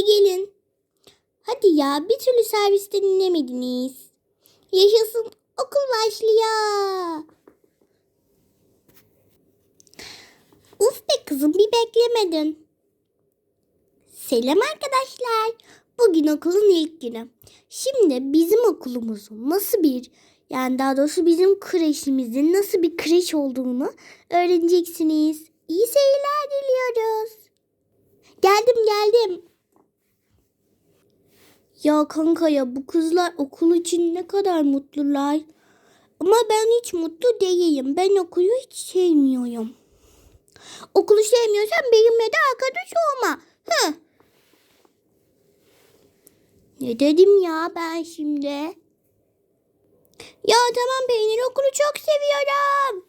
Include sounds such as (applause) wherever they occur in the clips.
Hadi gelin. Hadi ya bir türlü servisten inemediniz. Yaşasın okul başlıyor. Uf be kızım bir beklemedin. Selam arkadaşlar. Bugün okulun ilk günü. Şimdi bizim okulumuzun nasıl bir yani daha doğrusu bizim kreşimizin nasıl bir kreş olduğunu öğreneceksiniz. İyi seyirler diliyoruz. Geldim geldim. Ya kanka ya bu kızlar okul için ne kadar mutlular. Ama ben hiç mutlu değilim. Ben okulu hiç sevmiyorum. Okulu sevmiyorsan benimle de arkadaş olma. Hı. Ne dedim ya ben şimdi? Ya tamam peynir okulu çok seviyorum.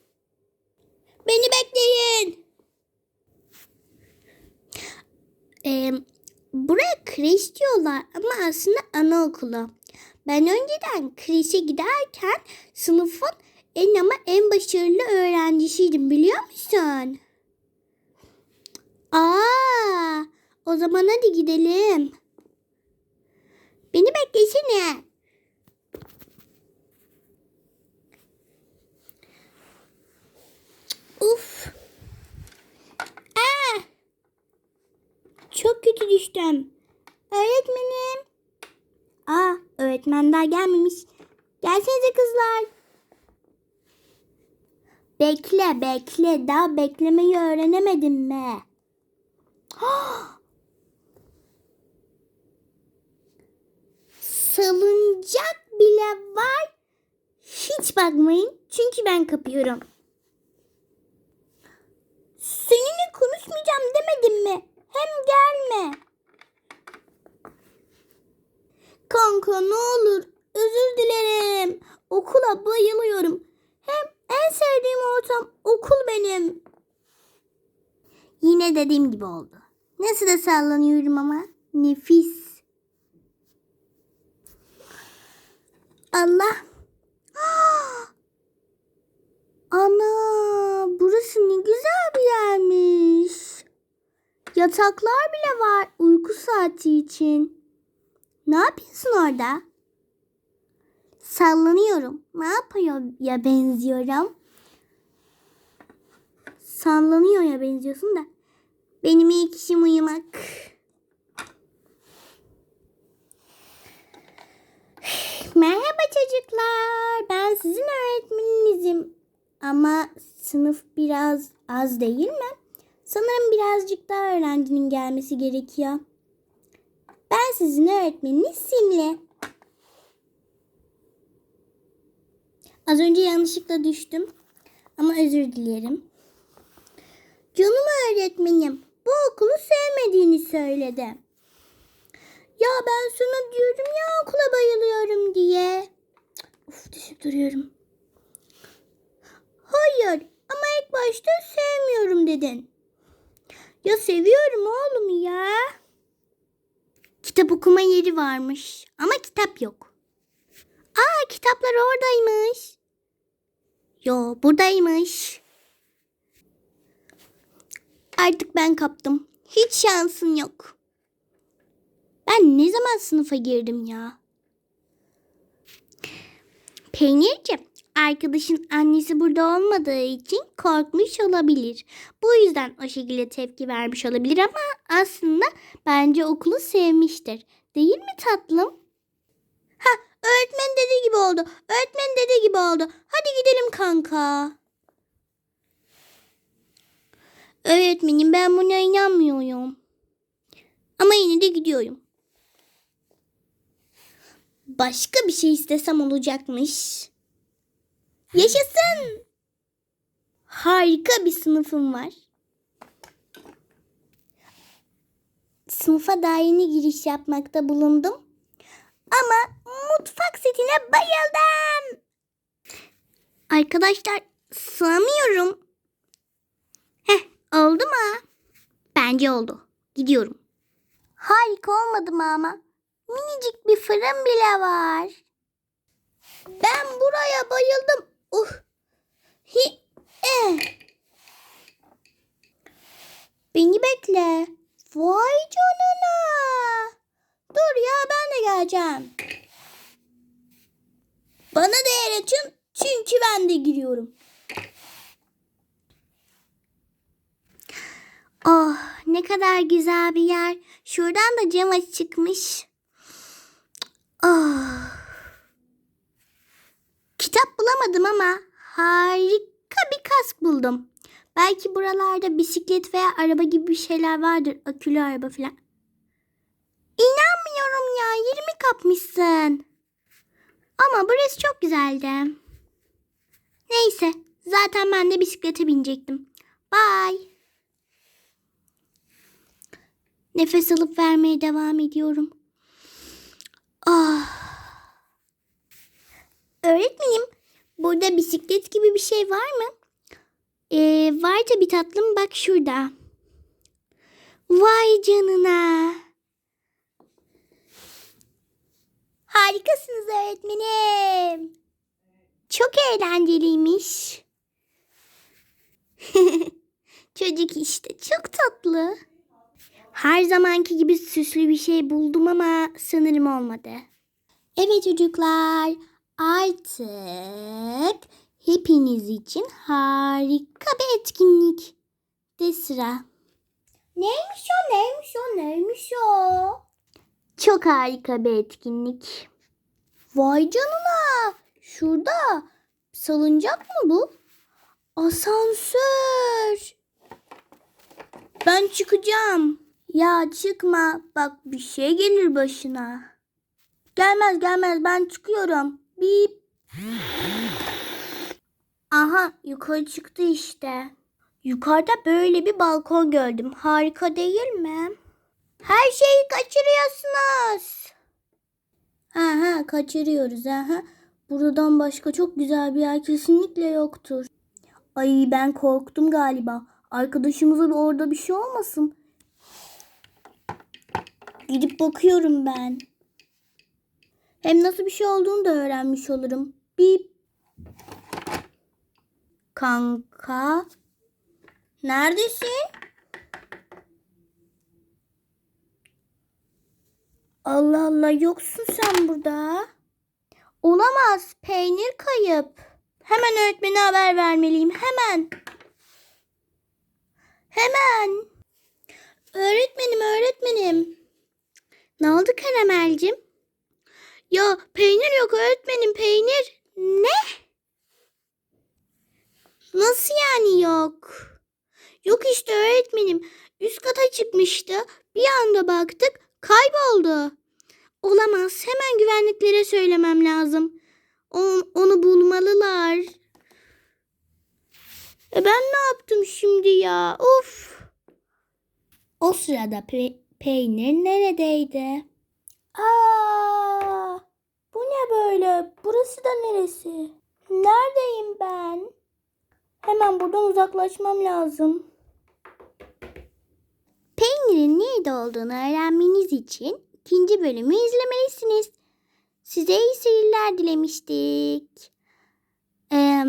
Beni bekleyin. Ee, buraya kreş diyorlar ama aslında anaokulu. Ben önceden kreşe giderken sınıfın en ama en başarılı öğrencisiydim biliyor musun? Aa, o zaman hadi gidelim. Beni beklesene. Uf. Aa. Çok kötü düştüm. Öğretmenim. Aa, öğretmen daha gelmemiş. Gelsenize kızlar. Bekle, bekle. Daha beklemeyi öğrenemedin mi? (gasps) Salıncak bile var. Hiç bakmayın çünkü ben kapıyorum. Seninle konuşmayacağım demedim mi? Hem gelme. Kanka ne olur özür dilerim. Okula bayılıyorum. Hem en sevdiğim ortam okul benim. Yine dediğim gibi oldu. Nasıl da sallanıyorum ama. Nefis. Allah. (gasps) Ana burası ne güzel bir yermiş. Yataklar bile var uyku saati için. Ne yapıyorsun orada? Sallanıyorum. Ne yapıyor ya benziyorum? Sallanıyor ya benziyorsun da. Benim ilk işim uyumak. Merhaba çocuklar. Ben sizin öğretmeninizim. Ama sınıf biraz az değil mi? Sanırım birazcık daha öğrencinin gelmesi gerekiyor. Ben sizin öğretmeniniz Simle. Az önce yanlışlıkla düştüm. Ama özür dilerim. Canım öğretmenim, bu okulu sevmediğini söyledi. Ya ben sana diyorum ya okula bayılıyorum diye. Of düşüp duruyorum. Hayır ama ilk başta sevmiyorum dedin. Ya seviyorum oğlum ya. Okuma yeri varmış ama kitap yok. Aa kitaplar oradaymış. Yo buradaymış. Artık ben kaptım. Hiç şansın yok. Ben ne zaman sınıfa girdim ya? Peynirci, arkadaşın annesi burada olmadığı için korkmuş olabilir. Bu yüzden o şekilde tepki vermiş olabilir ama aslında bence okulu sevmiştir. Değil mi tatlım? Ha, öğretmen dediği gibi oldu. Öğretmen dediği gibi oldu. Hadi gidelim kanka. Öğretmenim ben buna inanmıyorum. Ama yine de gidiyorum. Başka bir şey istesem olacakmış. Yaşasın. Harika bir sınıfım var. Sınıfa daha yeni giriş yapmakta bulundum. Ama mutfak setine bayıldım. Arkadaşlar sığamıyorum. Heh oldu mu? Bence oldu. Gidiyorum. Harika olmadı mı ama? Minicik bir fırın bile var. Ben buraya bayıldım. Uh. Hi. Eh. Beni bekle. Vay canına. vereceğim. Bana değer açın çünkü giriyorum. Oh ne kadar güzel bir yer. Şuradan da cam açık çıkmış. Oh. Kitap bulamadım ama harika bir kask buldum. Belki buralarda bisiklet veya araba gibi bir şeyler vardır. Akülü araba falan. İnanmıyorum ya. Yerimi kapmışsın. Ama burası çok güzeldi. Neyse. Zaten ben de bisiklete binecektim. Bye. Nefes alıp vermeye devam ediyorum. Ah. Öğretmenim, burada bisiklet gibi bir şey var mı? Ee, var tabii tatlım bak şurada. Vay canına. Harikasınız öğretmenim. Çok eğlenceliymiş. (laughs) Çocuk işte çok tatlı. Her zamanki gibi süslü bir şey buldum ama sanırım olmadı. Evet çocuklar artık hepiniz için harika bir etkinlik de sıra. Neymiş o neymiş o neymiş o? Çok harika bir etkinlik. Vay canına şurada salıncak mı bu? Asansör. Ben çıkacağım. Ya çıkma bak bir şey gelir başına. Gelmez gelmez ben çıkıyorum. Bip. Aha yukarı çıktı işte. Yukarıda böyle bir balkon gördüm. Harika değil mi? Her şeyi kaçırıyorsunuz. Aha kaçırıyoruz aha. Buradan başka çok güzel bir yer kesinlikle yoktur. Ay ben korktum galiba. Arkadaşımıza da orada bir şey olmasın. Gidip bakıyorum ben. Hem nasıl bir şey olduğunu da öğrenmiş olurum. Bip. Kanka. Neredesin? Allah Allah yoksun sen burada. Olamaz. Peynir kayıp. Hemen öğretmene haber vermeliyim. Hemen. Hemen. Öğretmenim öğretmenim. Ne oldu Karamelcim? Ya peynir yok öğretmenim peynir. Ne? Nasıl yani yok? Yok işte öğretmenim. Üst kata çıkmıştı. Bir anda baktık kayboldu. Olamaz. Hemen güvenliklere söylemem lazım. Onu, onu bulmalılar. E ben ne yaptım şimdi ya? Of. O sırada pe- peynir neredeydi? Aa, bu ne böyle? Burası da neresi? Neredeyim ben? Hemen buradan uzaklaşmam lazım. Peynirin nerede olduğunu öğrenmeniz için ikinci bölümü izlemelisiniz. Size iyi seyirler dilemiştik. Ee,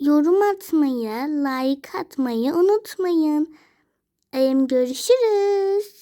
yorum atmayı, like atmayı unutmayın. Ee, görüşürüz.